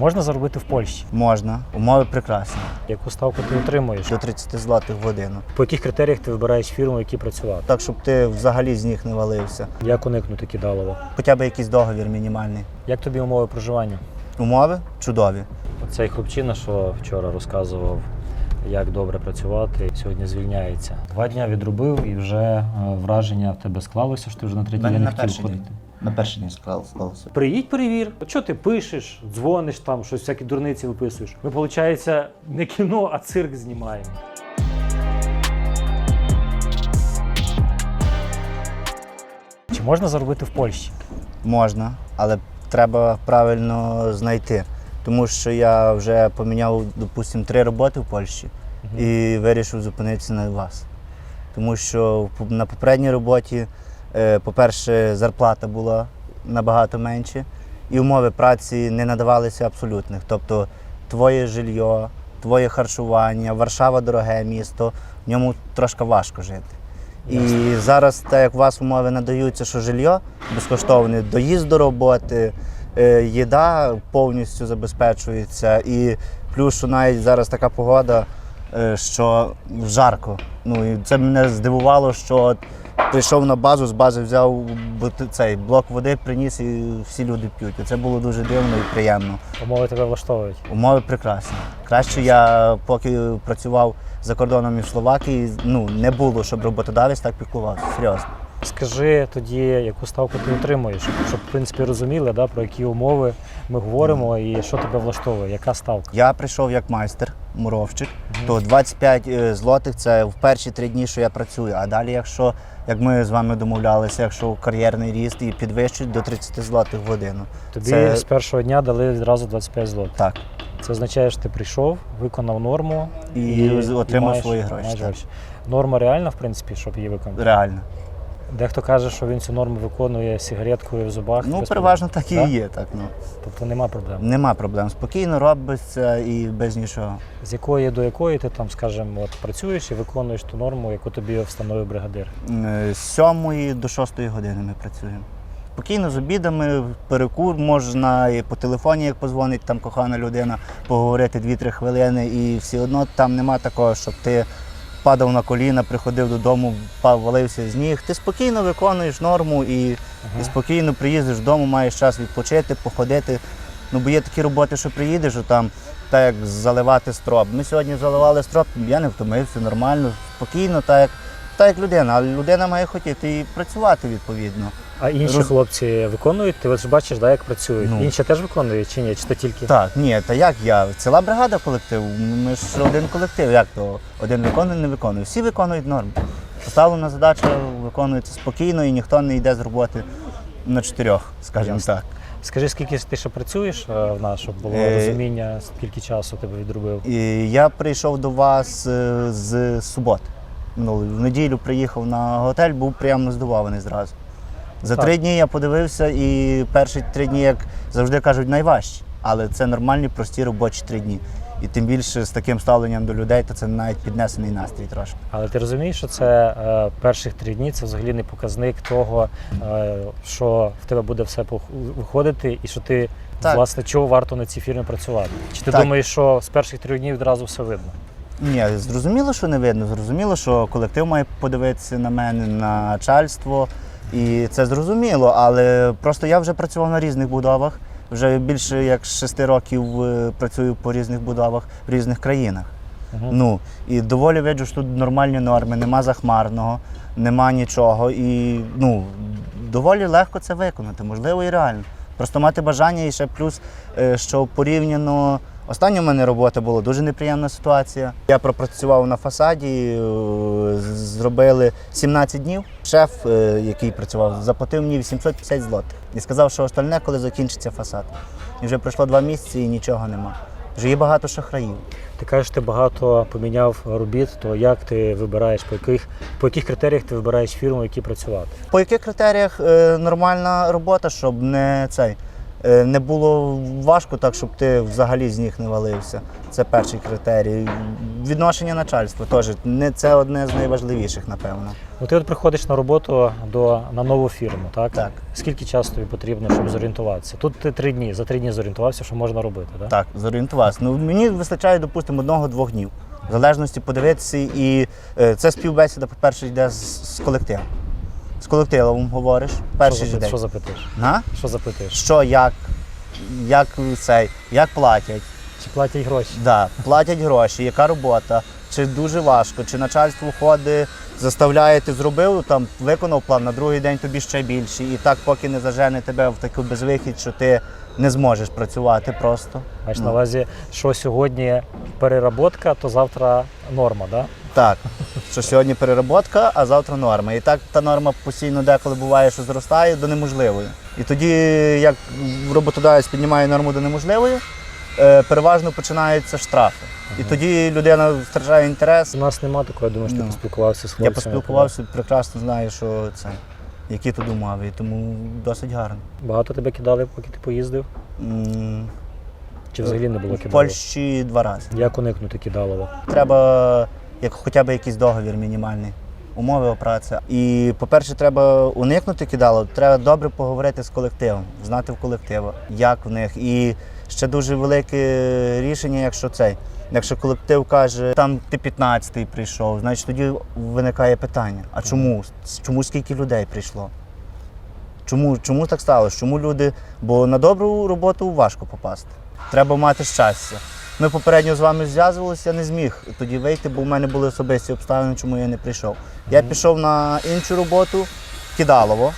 можна заробити в Польщі? Можна, умови прекрасні. Яку ставку ти отримуєш? До 30 злотих в годину. По яких критеріях ти вибираєш фірму, в якій працювати? Так, щоб ти взагалі з них не валився. Як уникнути кидалово? Хоча б якийсь договір мінімальний. Як тобі умови проживання? Умови чудові. Цей хлопчина, що вчора розказував, як добре працювати, сьогодні звільняється. Два дня відробив і вже е, враження в тебе склалося, що ти вже на третій день не хотів ходити. На перший день склалося. Приїдь, перевір. Що ти пишеш, дзвониш там, щось всякі дурниці виписуєш. Ми, виходить, не кіно, а цирк знімаємо. Чи можна заробити в Польщі? Можна, але треба правильно знайти. Тому що я вже поміняв, допустимо, три роботи в Польщі і вирішив зупинитися на вас. Тому що на попередній роботі, по-перше, зарплата була набагато менше, і умови праці не надавалися абсолютних. Тобто твоє жилье, твоє харчування, Варшава дороге місто, в ньому трошки важко жити. І зараз, так як у вас умови надаються, що жилье безкоштовне, доїзд до роботи, е, їда повністю забезпечується. І плюс, що навіть зараз така погода, е, що жарко. Ну і це мене здивувало, що прийшов на базу, з бази взяв цей блок води, приніс і всі люди п'ють. І це було дуже дивно і приємно. Умови тебе влаштовують. Умови прекрасні. Краще я поки працював за кордоном і в Словакії, ну не було, щоб роботодавець так піклувався. Серйозно. Скажи тоді, яку ставку ти отримуєш, щоб в принципі розуміли, да, про які умови ми говоримо і що тебе влаштовує, яка ставка. Я прийшов як майстер, муровчик, то 25 е, злотих це в перші три дні, що я працюю. А далі, якщо як ми з вами домовлялися, якщо кар'єрний ріст і підвищують до 30 злотих в годину. Тобі Це- з першого дня дали відразу 25 злотих. Так. Це означає, що ти прийшов, виконав норму І отримав маєш- свої гроші, маєш так. Норма реальна, в принципі, щоб її виконати. Реально. Дехто каже, що він цю норму виконує сигареткою в зубах. Ну, переважно так і Так? є. Так, ну. Тобто нема проблем. Нема проблем. Спокійно робиться і без нічого. З якої до якої ти там, скажімо, от працюєш і виконуєш ту норму, яку тобі встановив бригадир. Е, З 7 до 6 години ми працюємо. Спокійно з обідами, перекур можна і по телефоні, як позвонить там кохана людина, поговорити 2-3 хвилини, і все одно там нема такого, щоб ти падав на коліна, приходив додому, пав, валився з ніг. Ти спокійно виконуєш норму і, і спокійно приїздиш додому, маєш час відпочити, походити. Ну, бо є такі роботи, що приїдеш, о, там, так як заливати строп. Ми сьогодні заливали строп, я не втомився нормально, спокійно, так як, так як людина. А людина має хотіти і працювати відповідно. А інші Роз- хлопці виконують, ти ж бачиш, да, як працюють. Ну. Інші теж виконують чи ні? Чи то тільки? Так, ні, та як я? Ціла бригада колектив. Ми ж один колектив. Як то? Один виконує, не виконує. Всі виконують норму. Поставлена задача виконується спокійно і ніхто не йде з роботи на чотирьох, скажімо Ясно. так. Скажи, скільки ти ще працюєш е, в нас, щоб було Е, розуміння, скільки часу тебе відробив? І я прийшов до вас е, з суботи. Минулої. В неділю приїхав на готель, був приємно здивований зразу. За Так. три дні я подивився, і перші три дні, як завжди кажуть, найважчі. Але це нормальні, прості робочі три дні. І тим більше з таким ставленням до людей, то це навіть піднесений настрій трошки. Але ти розумієш, що це е, перших три дні це взагалі не показник того, е, що в тебе буде все виходити, і що ти Так. власне чого варто на цій фірмі працювати. Чи ти Так. думаєш, що з перших трьох днів одразу все видно? Ні, зрозуміло, що не видно. Зрозуміло, що колектив має подивитися на мене, на начальство. І це зрозуміло, але просто я вже працював на різних будовах. Вже більше як шести років е, працюю по різних будовах в різних країнах. Мгм. Ну і доволі виджу, що тут нормальні норми, нема захмарного, нема нічого. І ну, доволі легко це виконати, можливо, і реально. Просто мати бажання і ще плюс, е, що порівняно. Остання в мене робота була дуже неприємна ситуація. Я пропрацював на фасаді, е, зробили 17 днів. Шеф, е, який працював, заплатив мені 850 злотих і сказав, що остальне, коли закінчиться фасад. І вже пройшло два місяці і нічого нема. Вже є багато шахраїв. Ти кажеш, ти багато поміняв робіт, то як ти вибираєш, по яких, по яких критеріях ти вибираєш фірму, в якій працювати? По яких критеріях е, нормальна робота, щоб не цей, не було важко так, щоб ти взагалі з них не валився. Це перший критерій. Відношення начальства теж не це одне з найважливіших, напевно. Ну, ти от приходиш на роботу до, на нову фірму, так? Так. Скільки часу тобі потрібно, щоб зорієнтуватися? Тут ти три дні, за три дні зорієнтувався, що можна робити, так? Так, зорієнтувався. Ну мені вистачає, допустимо, одного-двох днів. В залежності подивитися, і е, це співбесіда, по-перше, йде з, з колективом. З колективом говориш перший що, же запит- день. що запитуєш? На? Що запитуєш? Що, як, як цей, як платять? Чи платять гроші? Да, платять гроші, яка робота, чи дуже важко, чи начальство ходить, заставляє, ти зробив, там виконав план, на другий день тобі ще більше. І так, поки не зажене тебе в таку безвихідь, що ти не зможеш працювати просто. Маєш Ну. на увазі, що сьогодні переработка, то завтра норма, так? Так, що сьогодні перероботка, а завтра норма. І так та норма постійно деколи буває, що зростає до неможливої. І тоді, як роботодавець піднімає норму до неможливої, е, переважно починаються штрафи. І тоді людина втрачає інтерес. У нас нема такого, я думаю, що ти Ну. поспілкувався з Я поспілкувався, прекрасно знаю, що це, які тут умови, і тому досить гарно. Багато тебе кидали, поки ти поїздив? М, Чи взагалі не було В кидалово? Польщі два рази. Як уникнути кидалово? Треба як хоча б якийсь договір мінімальний, умови о праці. І, по-перше, треба уникнути кидало, треба добре поговорити з колективом, знати в колективу, як в них. І ще дуже велике рішення, якщо цей. Якщо колектив каже, там ти 15-й прийшов, значить тоді виникає питання: а чому? Чому скільки людей прийшло? Чому, чому так сталося? Чому люди? Бо на добру роботу важко попасти. Треба мати щастя. Ми попередньо з вами зв'язувалися, я не зміг тоді вийти, бо в мене були особисті обставини, чому я не прийшов. Я пішов на іншу роботу, кидалово.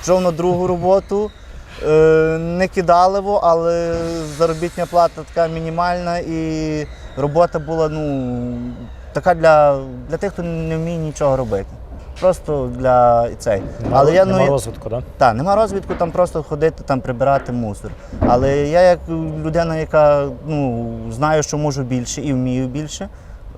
Пішов на другу роботу, не кидалово, але заробітня плата така мінімальна і робота була ну, така для, для тих, хто не вміє нічого робити. Просто для цей. Нема, Але я, нема ну, розвитку, так? так, нема розвідку, там просто ходити, там прибирати мусор. Але я як людина, яка ну, знаю, що можу більше і вмію більше.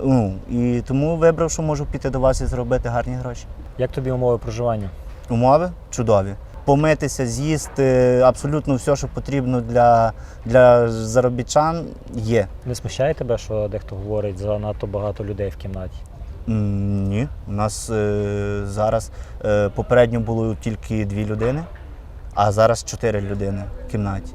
Ну, і тому вибрав, що можу піти до вас і зробити гарні гроші. Як тобі умови проживання? Умови чудові. Помитися, з'їсти, абсолютно все, що потрібно для, для заробітчан, є. Не смущає тебе, що дехто говорить занадто багато людей в кімнаті? М, Ні. У нас е, зараз е, попередньо було тільки дві людини, а зараз чотири людини в кімнаті.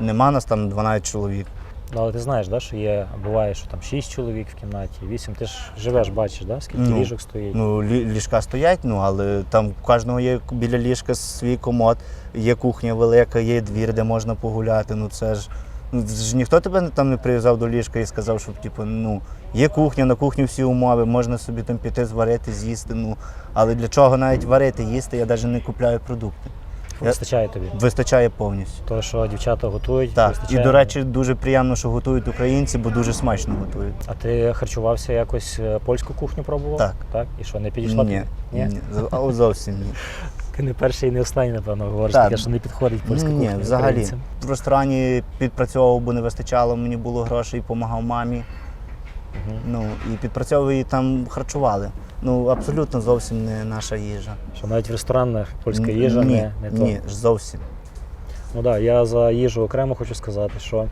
Нема нас там 12 чоловік. Ну, але ти знаєш, да, що є, буває, що там 6 чоловік в кімнаті, 8. Ти ж живеш, бачиш, да, скільки Ну, ліжок стоїть. Ну, лі- ліжка стоять, ну але там у кожного є біля ліжка свій комод, є кухня велика, є двір, де можна погуляти. Ну це ж. Ну, це ж ніхто тебе там не прив'язав до ліжка і сказав, що типу, ну, є кухня, на кухні всі умови, можна собі там піти зварити, з'їсти. Ну, але для чого навіть варити, їсти, я навіть не купляю продукти. Вистачає тобі. Вистачає повністю. То, що дівчата готують, Так. вистачає. І, до речі, дуже приємно, що готують українці, бо дуже смачно готують. А ти харчувався якось е, польську кухню пробував? Так. Так? І що, не підійшла Ні, тобі? ні, зовсім ні. Ти не перший і не останній, напевно, говориш Так. таке, що не підходить польська кухня. Ні, взагалі. В ресторані підпрацьовував, бо не вистачало, мені було грошей, допомагав мамі. Ну, і підпрацьовували, і там харчували. Ну, абсолютно зовсім не наша їжа. Що навіть в ресторанах польська Н- їжа ні, не, не то. Ні, зовсім. Ну так, да, я за їжу окремо хочу сказати, що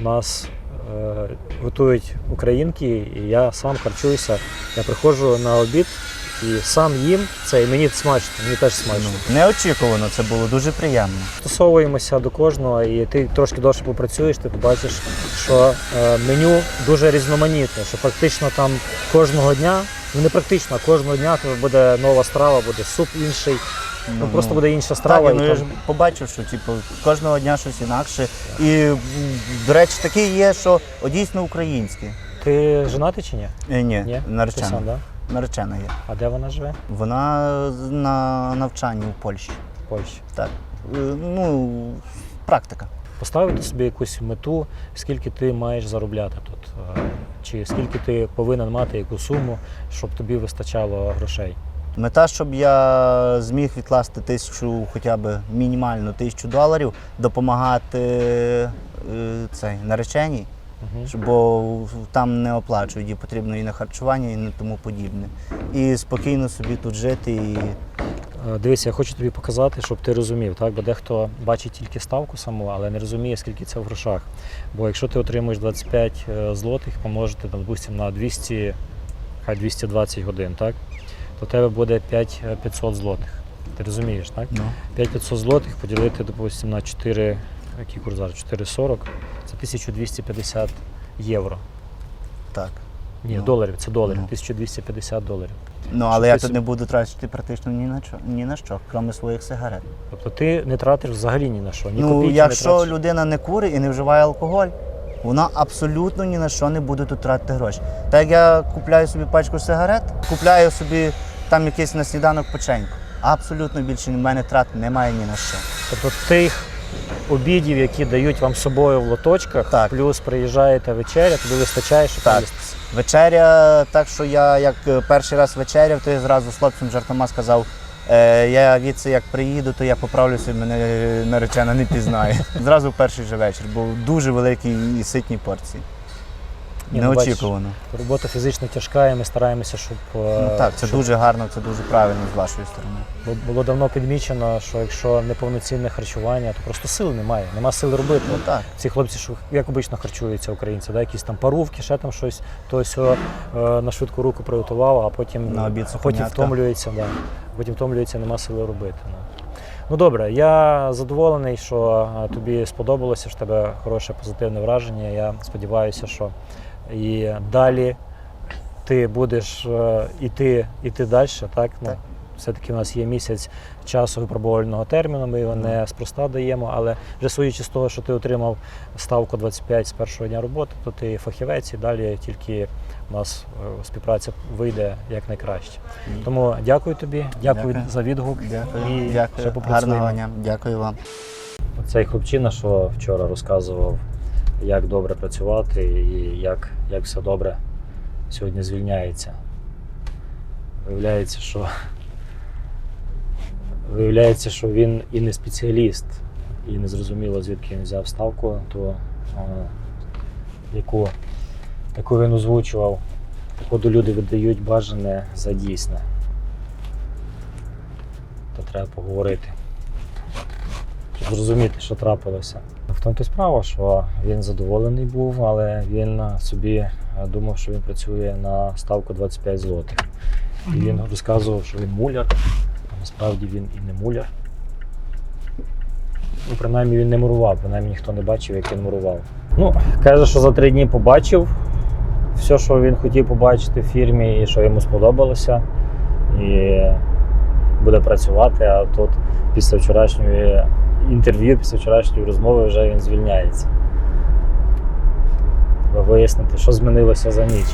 в нас е, готують українки, і я сам харчуюся. Я приходжу на обід і сам їм це, і мені смачно, мені теж смачно. Ну, неочікувано це було, дуже приємно. Стосовуємося до кожного, і ти трошки довше попрацюєш, ти побачиш, що е, меню дуже різноманітне, що практично там кожного дня, ну не практично, а кожного дня тебе буде нова страва, буде суп інший, ну, просто буде інша страва. Так, і ну, я ж побачив, що типу, кожного дня щось інакше. І, до речі, таке є, що дійсно українське. Ти женатий чи ні? Е, ні, Ні? Ти сам, да? Наречена є. А де вона живе? Вона на навчанні у Польщі. В Польщі. Так. Е, Ну, практика. Поставити собі якусь мету, скільки ти маєш заробляти тут, е, чи скільки ти повинен мати яку суму, щоб тобі вистачало грошей. Мета, щоб я зміг відкласти тисячу, хоча б мінімально тисячу доларів, допомагати е, цей, нареченій, бо там не оплачують, і потрібно і на харчування, і на тому подібне. І спокійно собі тут жити. І... Е, Дивися, я хочу тобі показати, щоб ти розумів, так? бо дехто бачить тільки ставку саму, але не розуміє, скільки це в грошах. Бо якщо ти отримуєш 25 е, злотих, помножити там, допустим, на 200, хай 220 годин, так? то в тебе буде 5500 злотих. Ти розумієш, так? Ну. 5500 злотих поділити, допустим, на 4, який курс зараз? 4,40, це 1250 євро. Так. Ні, Ну. доларів, це доларів, Ну. 1250 доларів. Ну, але Щоб я ти тут не буду тратити практично ні на що, ні на що, крім своїх сигарет. Тобто ти не тратиш взагалі ні на що, ні ну, не якщо тратиш. людина не курить і не вживає алкоголь, вона абсолютно ні на що не буде тут тратити гроші. Так як я купляю собі пачку сигарет, купляю собі там якийсь на сніданок печеньку. Абсолютно більше в мене трат немає ні на що. Тобто тих обідів, які дають вам з собою в лоточках, Так. плюс приїжджаєте вечеря, тобі вистачає, щоб Так. Вечеря, так що я як е, перший раз вечеряв, то я зразу з хлопцем жартома сказав. Е, я відси як приїду, то я поправлюся, мене е, наречена не пізнає. Зразу перший же вечір, бо дуже великі і ситні порції. Ні, ну, Неочікувано. Робота фізично тяжка, і ми стараємося, щоб, е, Ну, так, це щоб дуже гарно, це дуже правильно з вашої сторони. бу- було давно підмічено, що якщо неповноцінне харчування, то просто сил немає, нема сили робити. Ну так. Ці хлопці, що як обично харчуються українці, да? якісь там парувки, ще там щось, то все на швидку руку приготував, а потім, На обід потім втомлюється, да. потім втомлюється, нема сили робити. Ну. ну добре, я задоволений, що е, тобі сподобалося, що в тебе хороше позитивне враження. Я сподіваюся, що і далі ти будеш е, іти, іти далі. Так? Ну, Так. все-таки у нас є місяць часу випробувального терміну, ми його не спроста даємо, але вже судячи з того, що ти отримав ставку 25 з першого дня роботи, то ти фахівець і далі тільки у нас е, співпраця вийде як найкраще. Тому дякую тобі, дякую, Дякую. за відгук. Дякую. І ще Дякую. попрацюємо. Гарного дня. Дякую вам. Цей хлопчина, що вчора розказував, як добре працювати і як, як все добре сьогодні звільняється. Виявляється, що виявляється, що він і не спеціаліст, і не зрозуміло, звідки він взяв ставку, то, яку, яку він озвучував. Походу люди видають бажане за дійсне. То треба поговорити зрозуміти, що трапилося. В тому то справа, що він задоволений був, але він собі е, думав, що він працює на ставку 25 злотих. І він розказував, що він муляр, а насправді він і не муляр. Ну, принаймні він не мурував, принаймні ніхто не бачив, як він мурував. Ну, каже, що за три дні побачив все, що він хотів побачити в фірмі, і що йому сподобалося. І буде працювати, а тут після вчорашньої інтерв'ю, після вчорашньої розмови вже він звільняється. Треба вияснити, що змінилося за ніч.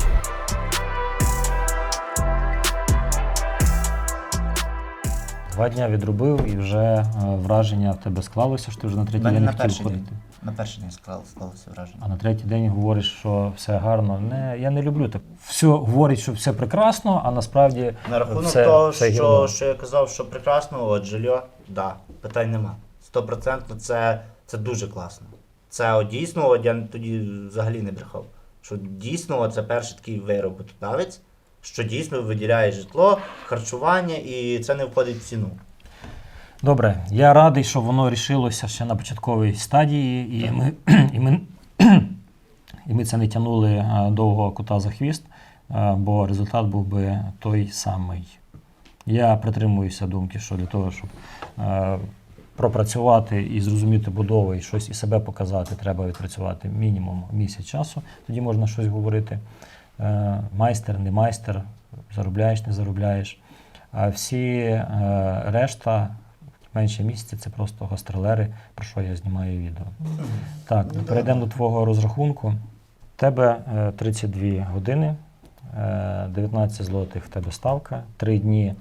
Два дня відробив і вже е, враження в тебе склалося, що ти вже на третій Мене день на не хотів перший ходити. день. На перший день склалося склалося враження. А на третій день говориш, що все гарно. Не, я не люблю так. Все говорить, що все прекрасно, а насправді На рахунок все, того, все що, що я казав, що прекрасно, от жильо, да, питань нема. Стопроцентно це, це дуже класно. Це от, дійсно, от, я тоді взагалі не брехав. Що дійсно це перший такий вироботодавець, що дійсно виділяє житло, харчування і це не входить в ціну. Добре, я радий, що воно рішилося ще на початковій стадії, і ми, і ми, і ми це не тягнули е, довго кота за хвіст, е, бо результат був би той самий. Я притримуюся думки, що для того, щоб е, пропрацювати і зрозуміти будову і щось і себе показати, треба відпрацювати мінімум місяць часу. Тоді можна щось говорити. Е, майстер, не майстер, заробляєш, не заробляєш. А всі е, решта менше місяця це просто гастролери, про що я знімаю відео. Так, перейдемо до твого розрахунку. У тебе е, 32 години, е, 19 злотих в тебе ставка, 3 дні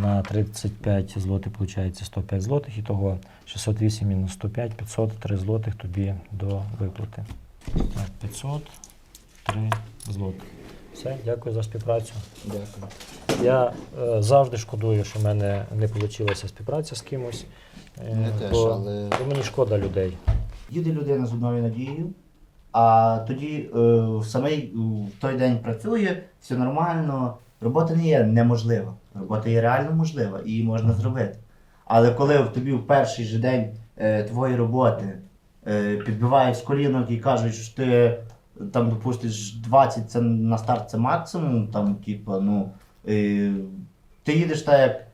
на 35 злотих, виходить 105 злотих, і того 608 мінус 105, 503 злотих тобі до виплати. Так, 503 злотих. Все, дякую за співпрацю. Дякую. Я е, завжди шкодую, що в мене не вийшла співпраця з кимось. е, Мене теж, бо, але- бо мені шкода людей. Їде людина з одною надією, а тоді е, в самий в той день працює, все нормально, Робота не є неможлива. Робота є реально можлива і її можна зробити. Але коли в тобі в перший же день е, твоєї роботи е, підбивають з колінок і кажуть, що ти там допустиш 20, це на старт це максимум, там, типу, ну, е, ти їдеш так, як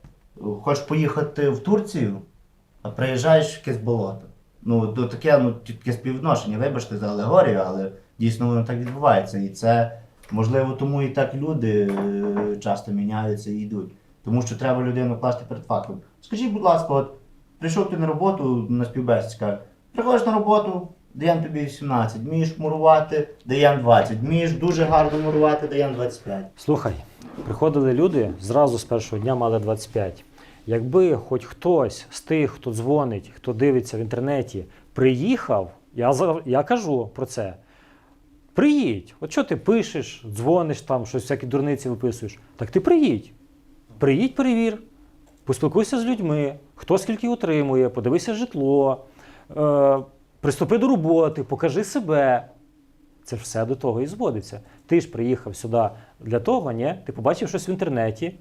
хочеш поїхати в Турцію, а приїжджаєш в якесь болото. Ну, то таке, ну, таке співвідношення, вибачте за алегорію, але дійсно воно так відбувається. І це можливо тому і так люди е, часто міняються і йдуть. Тому що треба людину класти перед фактом. Скажіть, будь ласка, от прийшов ти на роботу на співбесіді, приходиш на роботу, даємо тобі 18, вмієш мурувати, даємо 20, вмієш дуже гарно мурувати, даємо 25. Слухай, приходили люди зразу з першого дня мали 25. Якби хоч хтось з тих, хто дзвонить, хто дивиться в інтернеті, приїхав, я, я кажу про це. Приїдь. От що ти пишеш, дзвониш там, щось всякі дурниці виписуєш. Так ти приїдь. Приїдь, перевір, поспілкуйся з людьми, хто скільки отримує, подивися житло, е, приступи до роботи, покажи себе. Це ж все до того і зводиться. Ти ж приїхав сюди для того, ні? Ти побачив щось в інтернеті.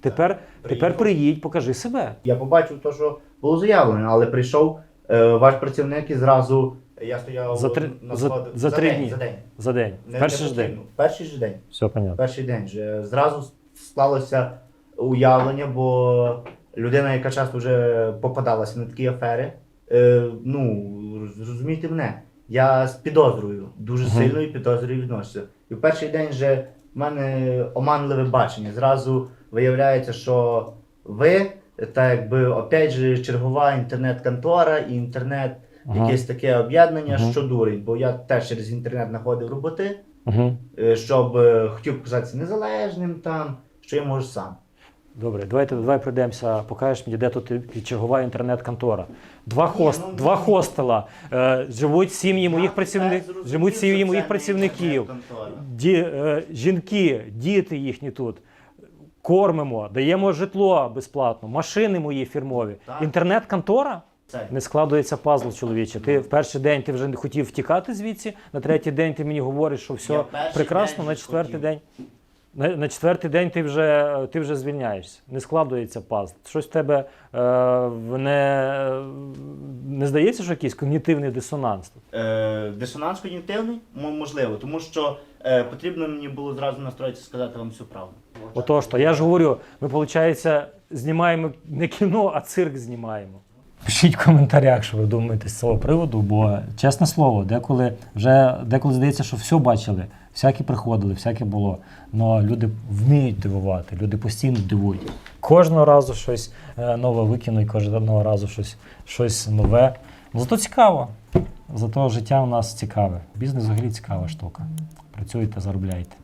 Тепер, тепер приїдь, покажи себе. Я побачив те, що було заявлено, але прийшов е, ваш працівник і зразу я стояв За три- на за- сходах- за три день, дні. За день. За день. Не- Перший не ж день. Перший ж день. Все понятно. Перший день. Же зразу склалося уявлення, бо людина, яка часто вже попадалася на такі афери, е, ну, зрозумійте мене, я з підозрою, дуже Мгм. сильною підозрою відношуся. І в перший день вже в мене оманливе бачення. Зразу виявляється, що ви, так якби, опять же, чергова інтернет-контора і інтернет, Ага. якесь таке об'єднання, Мгм. що дурить, бо я теж через інтернет знаходив роботи Угу. е, щоб е, хотів показатися незалежним там, що я можу сам. Добре, давайте давай пройдемося, покажеш мені, де тут чергова інтернет-контора. Два, Ні, хост, ну, два ну, хостела, е, живуть сім'ї моїх працівників, живуть сім'ї моїх працівників. Ді, е, жінки, діти їхні тут. Кормимо, даємо житло безплатно, машини мої фірмові. Інтернет-контора? Не складується пазл, чоловіче. Ти в перший день ти вже не хотів втікати звідси, на третій день ти мені говориш, що все прекрасно, на четвертий день. На, на четвертий день ти вже, ти вже звільняєшся. Не складується пазл. Щось в тебе е, не, не здається, що якийсь когнітивний дисонанс. Е, дисонанс когнітивний? Можливо, тому що е, потрібно мені було зразу настроїтися сказати вам всю правду. Отож, то я ж говорю, ми, виходить, знімаємо не кіно, а цирк знімаємо. Пишіть в коментарях, що ви думаєте з цього приводу, бо чесне слово, деколи вже деколи здається, що все бачили, всякі приходили, всяке було. Але люди вміють дивувати, люди постійно дивують. Кожного разу щось е, нове викинуть, кожного разу щось, щось нове. Зато цікаво. Зато життя у нас цікаве. Бізнес взагалі цікава штука. Працюйте, заробляйте.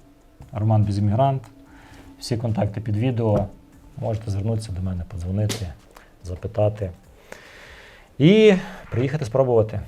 Роман Безіммігрант. Всі контакти під відео. Можете звернутися до мене, подзвонити, запитати. І приїхати спробувати.